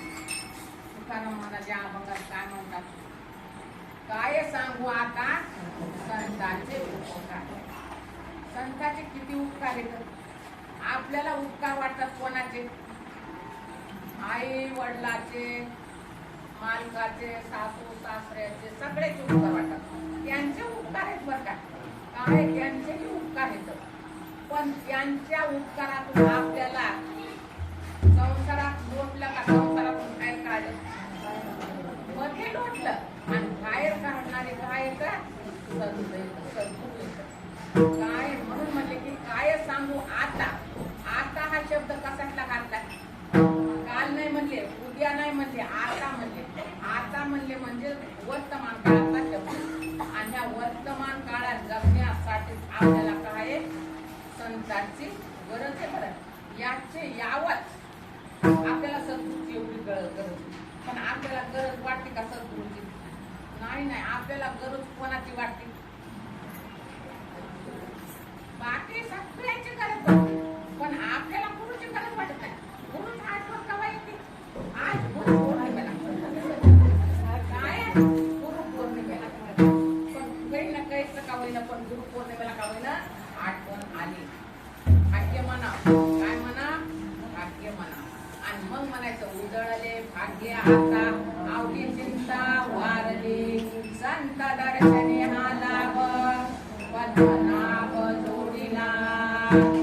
तुकाराम महाराज अभंगात काय म्हणतात काय सांगू आता? संतांचे उपकार संतांचे किती उपकार आहेत आपल्याला उपकार वाटतात कोणाचे आई वडिलाचे मालकाचे सासू सासऱ्याचे सगळेचे उपकार वाटतात त्यांचे उपकार आहेत बरं का. काय? त्यांचे पण त्यांच्या उपकारातून आपल्याला संसारात लोटलं का? संसारातून काय काढलं. मध्ये लोटलं आणि बाहेर काढणारे काय येतं काय म्हणून म्हणले की काय सांगू आता? आता हा शब्द कशातला घातला? काल नाही म्हणले उद्या नाही म्हणले आता म्हणले. आता म्हणले म्हणजे वर्तमान काळातला शब्द. आणि ह्या वर्तमान काळात जगण्यासाठी आपल्याला संतांची गरज आहे बरं याचे यावत आपल्याला सद्गुरूची एवढी गरज गरज पण आपल्याला गरज वाटते का सद्गुरूची नाही नाही. आपल्याला गरज कोणाची वाटते? बाकी सगळ्याची गरज वाटते. पण आपल्याला गुरुची गरज वाटत नाही? गुरुची आठवण कवा येते. आज गुरु पौर्णिमेला. काय गुरु पौर्णिमेला. पण काही ना काहीच का होईना पण गुरु पौर्णिमेला का होईना आठवण आली. मग म्हणायचं उजळले भाग्य आता आवडी चिंता वारली संत दर्शनी हा लाभ जोडीला.